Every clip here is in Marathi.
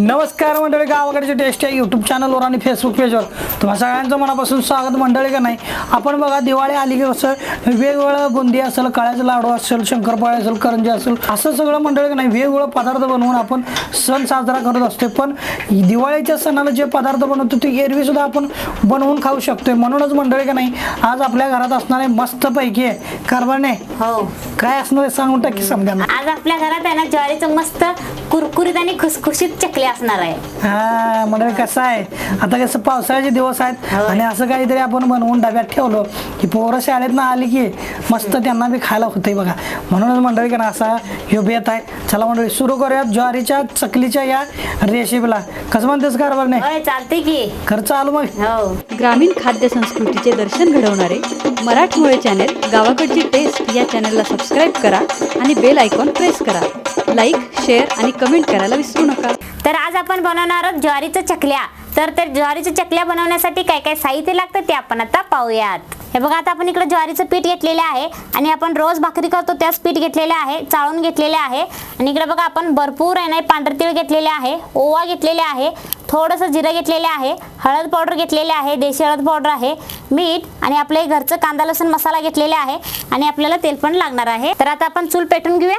नमस्कार मंडळी गावाकडचे टेस्ट या यूट्यूब चॅनलवर आणि फेसबुक पेजवर तुम्हा सगळ्यांचं मनापासून स्वागत मंडळी का नाही? आपण बघा दिवाळी आली की कसं वेगवेगळं बुंदी असेल कळ्याचं लाडू असेल शंकरपाळे असेल करंजी असेल असं सगळं मंडळी का नाही वेगवेगळं पदार्थ बनवून आपण सण साजरा करत असतो. पण दिवाळीच्या सणाला जे पदार्थ बनवतो ते एरवी सुद्धा आपण बनवून खाऊ शकतोय. म्हणूनच मंडळी का नाही आज आपल्या घरात असणारे मस्तपैकी आहे. कारभारने हो. काय असणार आहे सांगून टाकी समजा. आज आपल्या घरात आहे ना ज्वारीचं मस्त कुरकुरीत आणि खुसखुशीत चकली असणार आहे. हा म्हणजे कसं आहे? आता कसं पावसाळ्याचे दिवस आहेत होय. आणि असं काहीतरी आपण बनवून डब्यात ठेवलं की पोरं शाळेत ना आली की मस्त त्यांना बी खायला होतंय बघा. म्हणूनच मंडळी का ना असा ह्यो बेत आहे. चला मंडळी सुरू करूया ज्वारीच्या चकलीच्या या रेसिपीला कसं म्हणतेस कारभार नाही होय चालते की. खर्च आलो मग. हो. ग्रामीण खाद्य संस्कृतीचे दर्शन घडवणारे मराठमोळे चॅनेल गावाकडची टेस्ट या चॅनेलला सबस्क्राईब करा आणि बेल आयकॉन प्रेस करा. लाईक शेअर आणि कमेंट करायला विसरू नका. तर आज आपण बनवणार आहोत ज्वारीचं चकल्या. तर ते ज्वारीच्या चकल्या बनवण्यासाठी काय काय साहित्य लागतं ते आपण आता पाहूयात. हे बघा आता आपण इकडे ज्वारीचं पीठ घेतलेलं आहे आणि आपण रोज भाकरी करतो त्याच पीठ घेतलेलं आहे चाळून घेतलेले आहे. आणि इकडे बघा आपण भरपूर आहे ना पांढर तीळ घेतलेले आहे ओवा घेतलेले आहे थोडंसं जिरं घेतलेले आहे हळद पावडर घेतलेले आहे देशी हळद पावडर आहे मीठ आणि आपलं घरचं कांदा लसूण मसाला घेतलेला आहे आणि आपल्याला तेल पण लागणार आहे. तर आता आपण चूल पेटून घेऊया.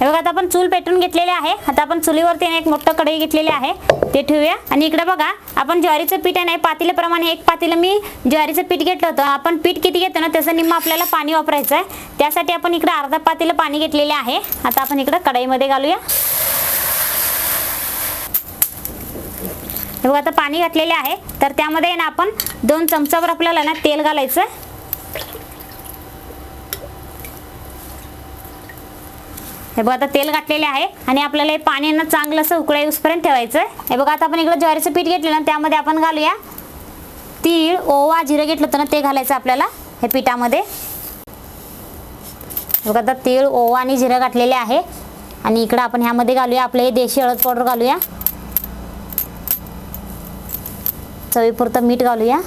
हे बघा आता आपण चूल पेटून घेतलेले आहे. आता आपण चुलीवरती एक मोठं कढई घेतलेली आहे. ते ठेवूया. आणि इकडे बघा आपण ज्वारीचं पीठ आहे ना पातील्याप्रमाणे एक पातीला मी ज्वारीचं पीठ घेतलं होतं. आपण पीठ किती घेतो ना त्याचं निम्म आपल्याला पाणी वापरायचं आहे. त्यासाठी आपण इकडे अर्धा पातीला पाणी घेतलेले आहे. आता आपण इकडे कढईमध्ये घालूया. हे बघा आता पाणी घातलेले आहे. तर त्यामध्ये ना आपण दोन चमचावर आपल्याला ना तेल घालायचं हे बघा आता तेल घातलेले आहे आणि आपल्याला हे पाणी ना चांगलं असं उकळा येऊसपर्यंत ठेवायचं आहे हे बघा आता आपण इकडं ज्वारीचं पीठ घेतलं ना त्यामध्ये आपण घालूया तीळ ओवा जिरं घेतलं होतं ना ते घालायचं आपल्याला हे पिठामध्ये. बघा आता तीळ ओवा आणि जिरं घातलेले आहे आणि इकडं आपण ह्यामध्ये घालूया आपले हे देशी हळद पावडर घालूया. चवीपुरतं मीठ घालूया.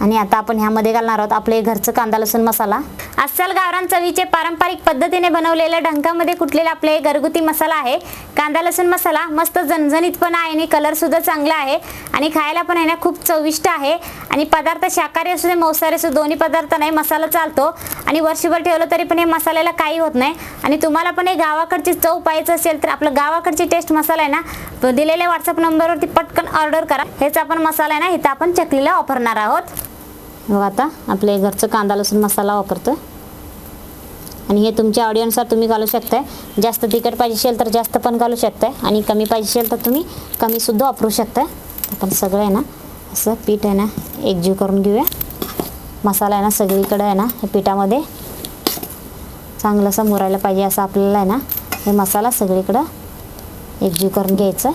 आणि आता आपण ह्यामध्ये घालणार आहोत आपले घरचं कांदा लसूण मसाला. अस्सल गावरान चवीचे पारंपरिक पद्धतीने बनवलेल्या ढंकामध्ये कुटलेला आपले घरगुती मसाला आहे? कांदा लसूण मसाला मस्त झणझणीत पण आहे आणि कलरसुद्धा चांगला आहे. आणि खायला पण आहे ना खूप चविष्ट आहे. आणि पदार्थ शाकाहारी असू दे मांसाहारी असू दोन्ही पदार्थ नाही मसाला चालतो. आणि वर्षभर ठेवलं तरी पण हे मसाल्याला काही होत नाही. आणि तुम्हाला पण हे गावाकडची चव पाहायचं असेल तर आपलं गावाकडची टेस्ट मसाला आहे ना दिलेल्या व्हॉट्सअप नंबरवरती पटकन ऑर्डर करा. हेच आपण मसाला आहे ना इथं आपण चकलीला वापरणार आहोत. मग आता आपले घरचं कांदा लसूण मसाला वापरतो आणि हे तुमच्या आवडीनुसार तुम्ही घालू शकताय. जास्त तिखट पाहिजे असेल तर जास्त पण घालू शकताय. आणि कमी पाहिजे असेल तर तुम्ही कमीसुद्धा वापरू शकताय. आपण सगळं आहे ना असं पीठ आहे ना एकजीव करून घेऊया. मसाला आहे ना सगळीकडे आहे ना हे पिठामध्ये. चांगलं असं मुरायला पाहिजे असं आपल्याला आहे ना हे मसाला सगळीकडं एकजीव करून घ्यायचं.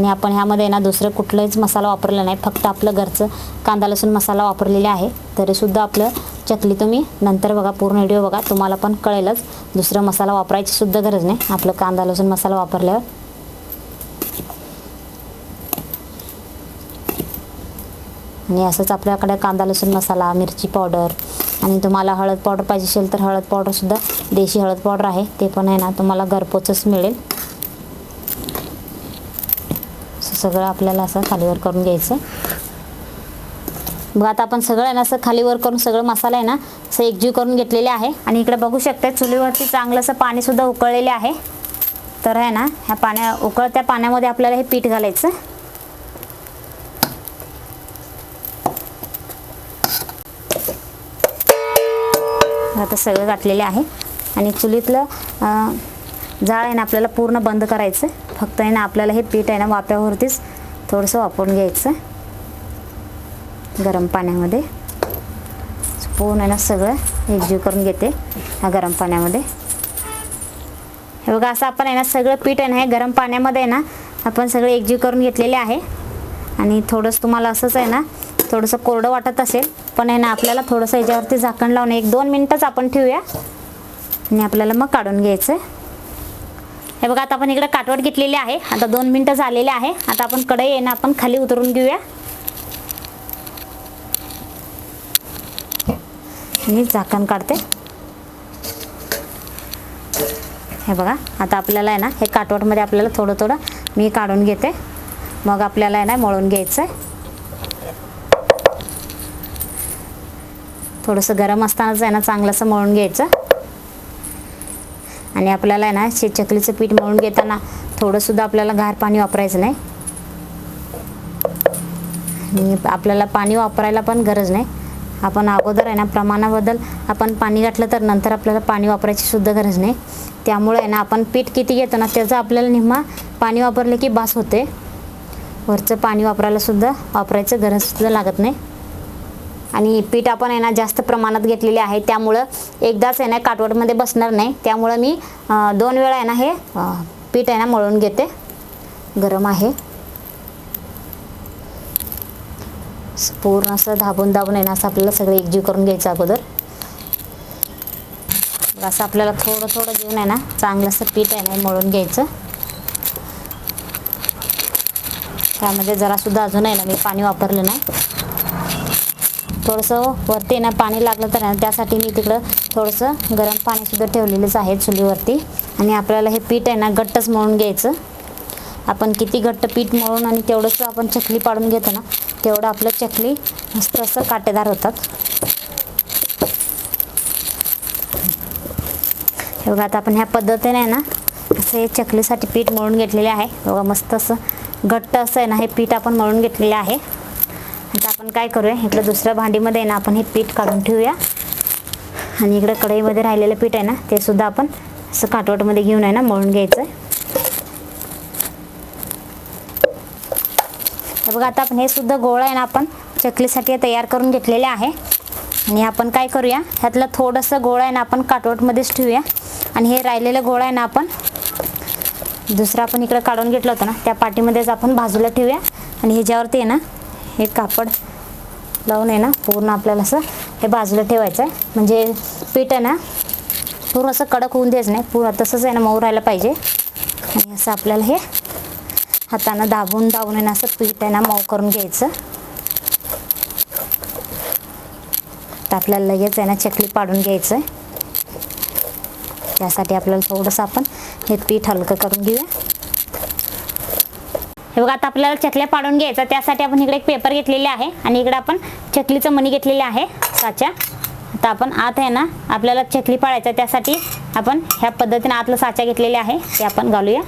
आणि आपण ह्यामध्ये ना दुसरं कुठलंच मसाला वापरला नाही. फक्त आपलं घरचं कांदा लसूण मसाला वापरलेले आहे. तरीसुद्धा आपलं चकली तुम्ही नंतर बघा पूर्ण व्हिडिओ बघा. तुम्हाला पण कळेलच दुसरं मसाला वापरायची सुद्धा गरज नाही. आपलं कांदा लसूण मसाला वापरल्यावर. आणि असंच आपल्याकडे कांदा लसूण मसाला मिरची पावडर आणि तुम्हाला हळद पावडर पाहिजे असेल तर हळद पावडरसुद्धा देशी हळद पावडर आहे ते पण आहे ना तुम्हाला घरपोचच मिळेल असं सगळं आपल्याला असं खालीवर करून घ्यायचं. बघा आता आपण सगळं आहे ना असं खालीवर करून सगळं मसाला आहे ना असं एकजीव करून घेतलेले आहे. आणि इकडे बघू शकता चुलीवरती चांगलं असं पाणीसुद्धा उकळलेले आहे. तर आहे ना ह्या पाण्या उकळत्या पाण्यामध्ये आपल्याला हे पीठ घालायचं. आता सगळं घातलेले आहे. आणि चुलीतलं जाळ आहे ना आपल्याला पूर्ण बंद करायचं फक्त आहे ना आपल्याला हे पीठ आहे ना वाप्यावरतीच थोडंसं वापरून घ्यायचं गरम पाण्यामध्ये. पूर्ण आहे ना सगळं एकजीव करून घेते ह्या गरम पाण्यामध्ये. हे बघा असं आपण आहे ना सगळं पीठ आहे ना हे गरम पाण्यामध्ये आहे ना आपण सगळं एकजीव करून घेतलेले आहे. आणि थोडंसं तुम्हाला असंच आहे ना थोडंसं कोरडं वाटत असेल पण आहे ना आपल्याला थोडंसं याच्यावरती झाकण लावून एक दोन मिनटंच आपण ठेवूया. आणि आपल्याला मग काढून घ्यायचं आहे. हे बघा आता आपण इकडे काटवट घेतलेली आहे. आता दोन मिनटं झालेले आहे. आता आपण कढई येणं आपण खाली उतरून घेऊया. मी झाकण काढते. हे बघा आता आपल्याला आहे ना हे काटवटमध्ये आपल्याला थोडं थोडं मी काढून घेते. मग आपल्याला आहे ना मळून घ्यायचं आहे थोडंसं गरम असतानाच आहे ना चांगलंसं मळून घ्यायचं. आणि आपल्याला आहे ना शे चकलीचं पीठ मळून घेताना थोडंसुद्धा आपल्याला गार पाणी वापरायचं नाही. आणि आपल्याला पाणी वापरायला पण गरज नाही. आपण अगोदर आहे ना प्रमाणाबद्दल आपण पाणी घातलं तर नंतर आपल्याला पाणी वापरायची सुद्धा गरज नाही. त्यामुळे आहे ना आपण पीठ किती घेतो ना त्याचं आपल्याला निम्मा पाणी वापरलं की बास होते. वरचं पाणी वापरायला सुद्धा वापरायचं गरजसुद्धा लागत नाही. आणि पीठ आपण आहे ना जास्त प्रमाणात घेतलेले आहे त्यामुळं एकदाच आहे ना काटवटमध्ये बसणार नाही. त्यामुळं मी दोन वेळा आहे ना हे पीठ आहे ना मळून घेते. गरम आहे. पूर्ण असं धाबून दाबून आहे ना असं आपल्याला सगळं एकजीव करून घ्यायचं अगोदर. असं आपल्याला थोडं थोडं घेऊन आहे ना चांगलं असं पीठ आहे ना मळून घ्यायचं. त्यामध्ये जरासुद्धा अजून आहे ना मी पाणी वापरलं नाही. थोडंसं वरती ना पाणी लागलं तर ना त्यासाठी मी तिकडं थोडंसं गरम पाणीसुद्धा ठेवलेलंच आहे चुलीवरती. आणि आपल्याला हे पीठ आहे ना घट्टच मळून घ्यायचं. आपण किती घट्ट पीठ मळून आणि तेवढंच आपण चकली पाडून घेतो ना तेवढं आपलं चकली मस्त असं काटेदार होतात. हे बघा आता आपण ह्या पद्धतीने आहे ना असं हे चकलीसाठी पीठ मळून घेतलेले आहे. बघा मस्त असं घट्ट असं आहे ना हे पीठ आपण मळून घेतलेलं आहे. आता आपण काय करूया? इकडं दुसऱ्या भांडीमध्ये आहे ना आपण हे पीठ काढून ठेवूया. आणि इकडं कढईमध्ये राहिलेलं पीठ आहे ना ते सुद्धा आपण असं काटवटमध्ये घेऊन आहे ना मळून घ्यायचं आहे बघा आता आपण हे सुद्धा गोळ आहे ना आपण चकलीसाठी तयार करून घेतलेले आहे. आणि आपण काय करूया ह्यातलं थोडंसं गोळा आहे ना आपण काटवटमध्येच ठेवूया. आणि हे राहिलेलं गोळा आहे ना आपण दुसरं आपण इकडं काढून घेतलं होतं ना त्या पाठीमध्येच आपण बाजूला ठेवूया. आणि ह्याच्यावरती आहे ना हे कापड लावून आहे ना पूर्ण आपल्याला असं हे बाजूला ठेवायचं आहे. म्हणजे पीठ आहे ना पूर्ण असं कडक होऊन द्यायचं नाही. पूर्ण तसंच आहे ना मऊ राहायला पाहिजे. आणि असं आपल्याला हे हातानं दाबून दाबून आहे ना असं पीठ आहे ना मऊ करून घ्यायचं. तर आपल्याला लगेच आहे ना चकली पाडून घ्यायचं आहे. त्यासाठी आपल्याला थोडंसं आपण हे पीठ हलकं करून घेऊया. हे बघा आता आपल्याला चकल्या पाडून घ्यायचा. त्यासाठी आपण इकडे एक पेपर घेतलेले आहे आणि इकडे आपण चकलीचं मणी घेतलेले आहे साच्या. आता आपण आत आहे ना आपल्याला चकली पाडायचं त्यासाठी आपण ह्या पद्धतीने आतलं साचा घेतलेले आहे. ते आपण घालूया.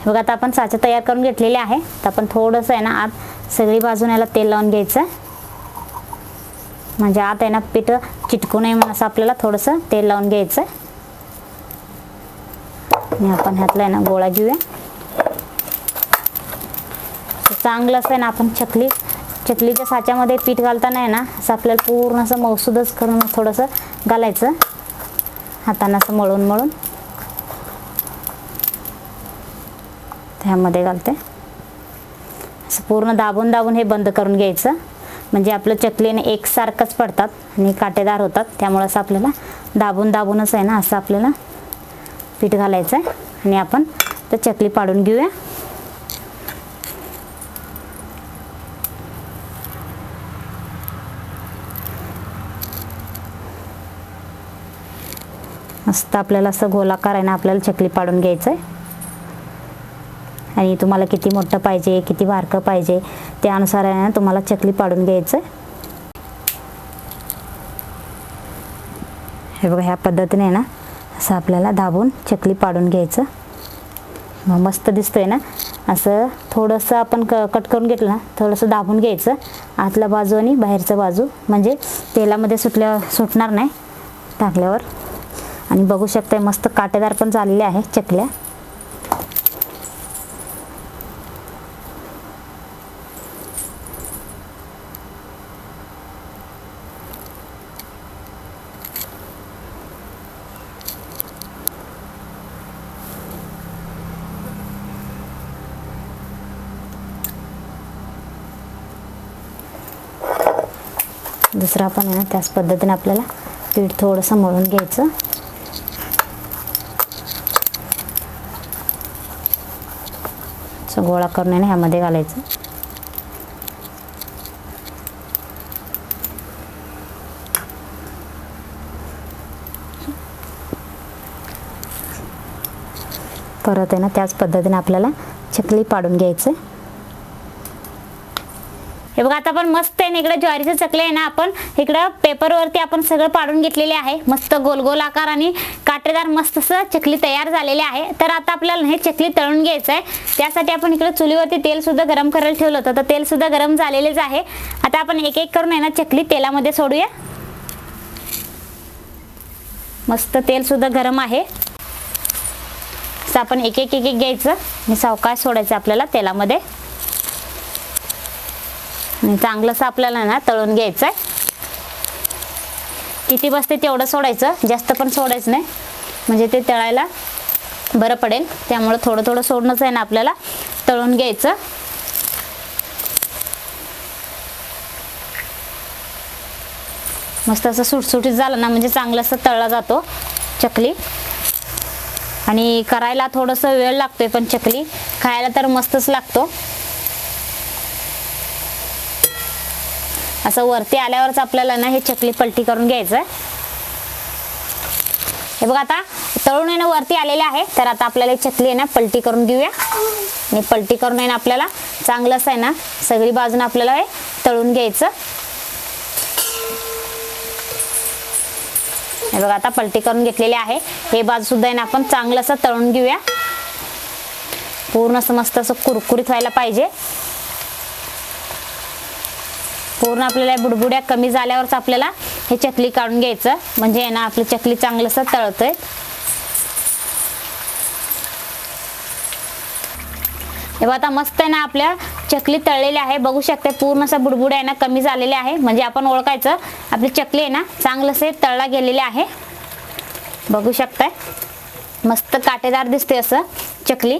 हे बघा आता आपण साचा तयार करून घेतलेले आहे. तर आपण थोडंसं आहे ना आत सगळी बाजून याला तेल लावून घ्यायचं. म्हणजे आत आहे ना पीठ चिटकू नये म्हणून असं आपल्याला थोडंसं तेल लावून घ्यायचं. आणि आपण ह्यातला आहे ना गोळा घेऊया. चांगलं असं आहे ना आपण चकली चकलीच्या साच्यामध्ये पीठ घालताना आहे ना असं आपल्याला पूर्ण असं मौसूदच करून थोडंसं घालायचं. हातानं असं मळून मळून. त्यामध्ये घालते. असं पूर्ण दाबून दाबून हे बंद करून घ्यायचं. म्हणजे आपलं चकलीने एकसारखंच पडतात आणि काटेदार होतात. त्यामुळं असं आपल्याला दाबून दाबूनच आहे ना असं आपल्याला पीठ घालायचं आहे आणि आपण तर चकली पाडून घेऊया. मस्त आपल्याला असं गोलाकार आहे ना आपल्याला चकली पाडून घ्यायचं आहे आणि तुम्हाला किती मोठं पाहिजे किती बारकं पाहिजे त्यानुसार आहे ना तुम्हाला चकली पाडून घ्यायचं आहे हे बघा ह्या पद्धतीने ना असं आपल्याला दाबून चकली पाडून घ्यायचं. मग मस्त दिसतोय ना? असं थोडंसं आपण क कट करून घेतलं ना थोडंसं दाबून घ्यायचं. आतला बाजू आणि बाहेरचं बाजू. म्हणजे तेलामध्ये सुटल्या सुटणार नाही टाकल्यावर. आणि बघू शकता मस्त काटेदार पण झालेल्या आहे चकल्या. दुसरा पण आहे ना त्याच पद्धतीने आपल्याला पीठ थोडंसं मळून घ्यायचं. सो गोळा करून आहे ना ह्यामध्ये घालायचं. परत आहे ना त्याच पद्धतीने आपल्याला चकली पाडून घ्यायचं हे बघा आता आपण मस्त आहे ना इकडे ज्वारीचे चकले आहे ना आपण इकडं पेपरवरती आपण सगळं पाडून घेतलेले आहे. मस्त गोल गोल आकार आणि काटेदार मस्त असं चकली तयार झालेली आहे. तर आता आपल्याला हे चकली तळून घ्यायचं आहे. त्यासाठी आपण इकडे चुलीवरती तेल सुद्धा गरम करायला ठेवलं होतं. तर तेल सुद्धा गरम झालेलेच आहे. आता आपण एक एक करून आहे ना चकली तेलामध्ये सोडूया. मस्त तेल सुद्धा गरम आहे. असं आपण एक एक एक एक घ्यायचं. आणि सावकाश सोडायचं आपल्याला तेलामध्ये. आणि चांगलंसं आपल्याला ना तळून घ्यायचं आहे किती बसते तेवढं सोडायचं जास्त पण सोडायचं नाही. म्हणजे ते तळायला बरं पडेल. त्यामुळं थोडं थोडं सोडणंच आहे ना आपल्याला. तळून घ्यायचं. मस्त असं सुटसुटीत झालं ना म्हणजे चांगलं असं तळला जातो चकली. आणि करायला थोडंसं वेळ लागतोय पण चकली. खायला तर मस्तच लागतो. असं वरती आल्यावरच आपल्याला ना हे चकली पलटी करून घ्यायचं हे बघा आता तळून आहे ना वरती आलेले आहे तर आता आपल्याला ही चकली आहे ना पलटी करून घेऊया आणि पलटी करून आहे ना आपल्याला चांगलं असं आहे ना सगळी बाजून आपल्याला हे तळून घ्यायचं. हे बघा आता पलटी करून घेतलेली आहे हे बाजू सुद्धा आहे ना आपण चांगलं असं तळून घेऊया. पूर्ण असं मस्त असं कुरकुरीत व्हायला पाहिजे. पूर्ण आपल्याला बुडबुड्या कमी झाल्यावरच आपल्याला हे चकली काढून घ्यायचं. म्हणजे आहे ना आपली चकली चांगलंसं तळतोय. आता मस्त आहे ना आपल्या चकली तळलेली आहे. बघू शकते पूर्ण असं बुडबुड आहे ना कमी झालेले आहे. म्हणजे आपण ओळखायचं आपली चकली आहे ना चांगलंसे तळला गेलेले आहे. बघू शकताय. मस्त काटेदार दिसते असं चकली.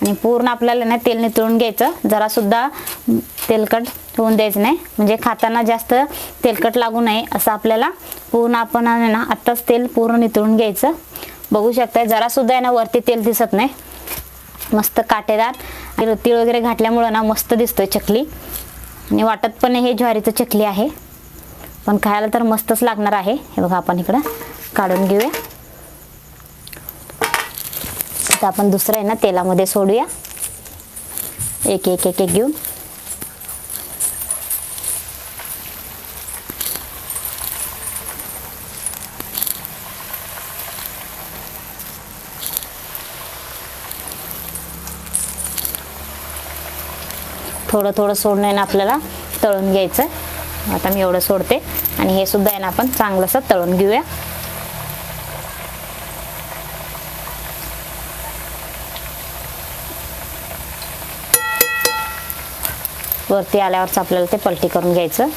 आणि पूर्ण आपल्याला ना तेल नितळून घ्यायचं. जरासुद्धा तेलकट होऊन द्यायचं नाही. म्हणजे खाताना जास्त तेलकट लागू नये असं आपल्याला पूर्ण आपण आहे ना आत्ताच तेल पूर्ण नितळून घ्यायचं. बघू शकताय जरासुद्धा आहे ना वरती तेल दिसत नाही. मस्त काटेदार आणि तीळ वगैरे घातल्यामुळं ना मस्त दिसतोय चकली. आणि वाटत पण हे ज्वारीचं चकली आहे. पण खायला तर मस्तच लागणार आहे. हे बघा आपण इकडं काढून घेऊया. आता आपण दुसरं आहे ना तेलामध्ये सोडूया. एक एक एक एक घेऊन. थोडं थोडं सोडणं आहे ना आपल्याला तळून घ्यायचं आता मी एवढं सोडते. आणि हे सुद्धा आहे ना आपण चांगलंसं तळून घेऊया. वरती आल्यावरच आपल्याला ते पलटी करून घ्यायचं.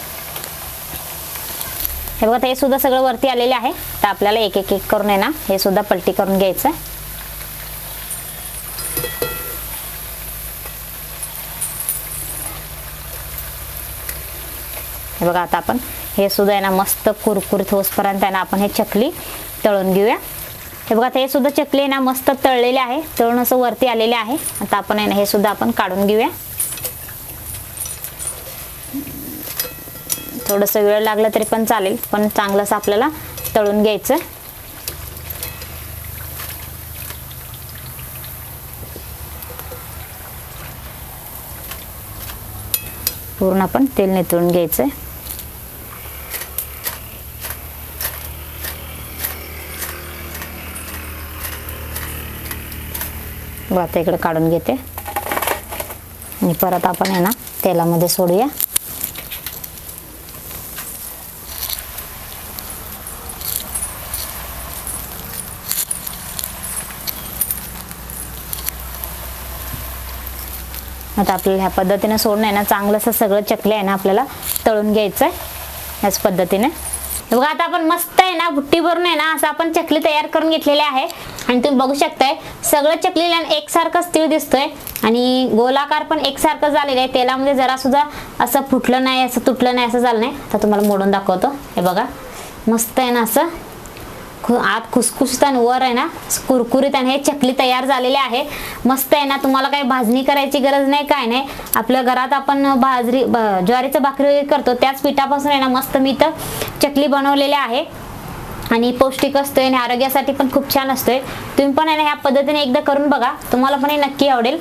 हे बघा हे सुद्धा सगळं वरती आलेले आहे. तर आपल्याला एक एक एक करून आहे ना हे सुद्धा पलटी करून घ्यायचं हे बघा आता आपण. हे सुद्धा आहे ना मस्त कुरकुरीत होसपर्यंत आहे ना आपण हे चकली तळून घेऊया. हे बघा आता हे सुद्धा चकली आहे ना मस्त तळलेले आहे. तळून असं वरती आलेले आहे. आता आपण आहे ना हे सुद्धा आपण काढून घेऊया. थोडंसं वेळ लागलं तरी पण चालेल पण चांगलंच आपल्याला तळून घ्यायचं. पूर्ण आपण तेल नितळून घ्यायचं आता इकडे काढून घेते. आणि परत आपण आहे ना तेलामध्ये सोडूया. आता आपल्याला ह्या पद्धतीने सोडणं आहे ना चांगलं असं सगळं चकले आहे ना आपल्याला तळून घ्यायचं आहे ह्याच पद्धतीने बघा आता आपण मस्त आहे ना बुट्टी भरून आहे ना असं आपण चकली तयार करून घेतलेली आहे. आणि तुम्ही बघू शकताय सगळं चकलीला एकसारखंच तीळ दिसतोय. आणि गोलाकार पण एकसारखं झालेलं आहे. तेलामध्ये जरा सुद्धा असं फुटलं नाही असं तुटलं नाही असं झालं नाही. तर तुम्हाला मोडून दाखवतो. हे बघा. मस्त आहे ना असं. खु आत खुसखुशीत आणि वर आहे ना कुरकुरीत आणि हे चकली तयार झालेले आहे. मस्त आहे ना तुम्हाला काही भाजणी करायची गरज नाही काय नाही. आपल्या घरात आपण भाजरी ज्वारीचं भाकरी करतो. त्याच पिठापासून आहे ना मस्त मी इथं चकली बनवलेली आहे. आणि पौष्टिक असतोय आणि आरोग्यासाठी पण खूप छान असतोय. तुम्ही पण ह्या पद्धतीने एकदा करून बघा. तुम्हाला पण हे नक्की आवडेल.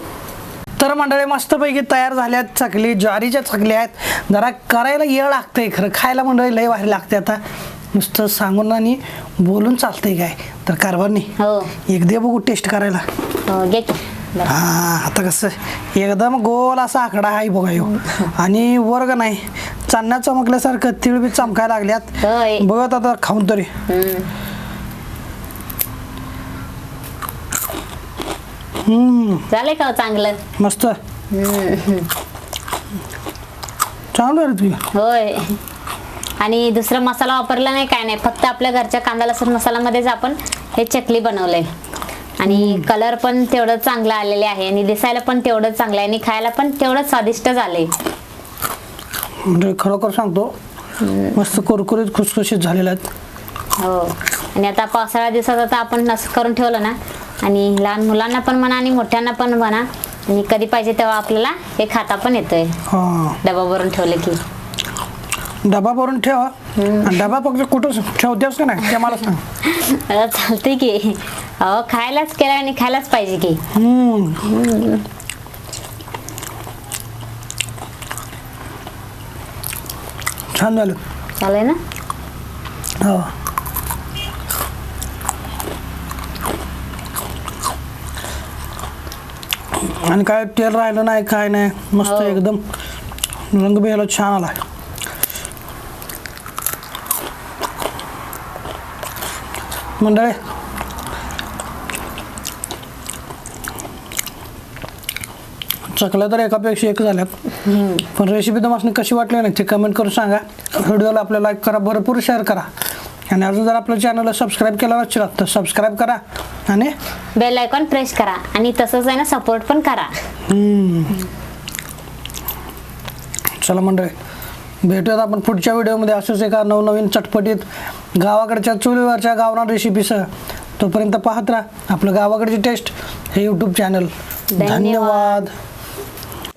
तर मंडळी मस्तपैकी तयार झाल्यात चकली ज्वारीच्या चकल्या आहेत. जरा करायला येळ लागतंय खरं. खायला मंडळी लय भारी लागते आता. नुसतं सांगून आणि बोलून चालतंय काय? तर कारभार नाही. हो. एकदा बघू टेस्ट करायला. हो. हा आता कसं? एकदम गोल असा आकडा आहे बघा ह्यो. आणि वर्ग नाही. चांदण्या चमकल्यासारखं तिळ बी चमकायला लागल्यात. होय. बघत आता खाऊन तरी. हम्म. हम्म. झालंय का हो चांगलं? मस्त. चांगलं आहे रे तुझी. होय. आणि दुसरा मसाला वापरला नाही काय नाही. फक्त आपल्या घरच्या कांदा लसूण मसाल्यामध्येच आपण हे चकली बनवलंय. आणि कलर पण तेवढं चांगलं आलेले आहे आणि दिसायला पण तेवढं चांगलं आहे आणि खायला पण तेवढं स्वादिष्ट झालंय. म्हणजे खरोखर सांगतो मस्त कुरकुरीत खुसखुशीत झालेल्या आहेत. हो. आणि आता पावसाळ्या दिवसात आता आपण असं करून ठेवलं ना आणि लहान मुलांना पण म्हणा आणि मोठ्यांना पण म्हणा आणि कधी पाहिजे तेव्हा आपल्याला हे खाता पण येतोय. हा. डबा भरून ठेवलं की. डबा भरून ठेव. आणि डबा फक्त कुठं ठेवतेस का नाही ते मला सांग. आता चालतंय की. खायलाच केलं आणि खायलाच पाहिजे की. हम्म. छान झालं चालेल ना हो आणि काय तेल राहिलं नाही काय नाही. मस्त हो. एकदम रंग बिहायला छान आला मंडळी. चकल्या तर एकापेक्षा एक झाल्यात. पण रेसिपी तुम्हाला कशी वाटली नाही ते कमेंट करून सांगा. व्हिडिओला आपल्याला लाईक करा भरपूर शेअर करा. आणि अजून जर आपल्या चॅनलला सबस्क्राईब केलं नसेल तर सबस्क्राईब करा. आणि बेल आयकॉन प्रेस करा. आणि तसंच आहे ना सपोर्ट पण करा. चला मंडळी भेटूयात आपण पुढच्या व्हिडिओमध्ये. असंच एका नवनवीन चटपटीत गावाकडच्या चुलीवरच्या गावरान रेसिपीसह तोपर्यंत पाहत राहा आपलं गावाकडची टेस्ट हे यूट्यूब चॅनल धन्यवाद. धन्यवाद.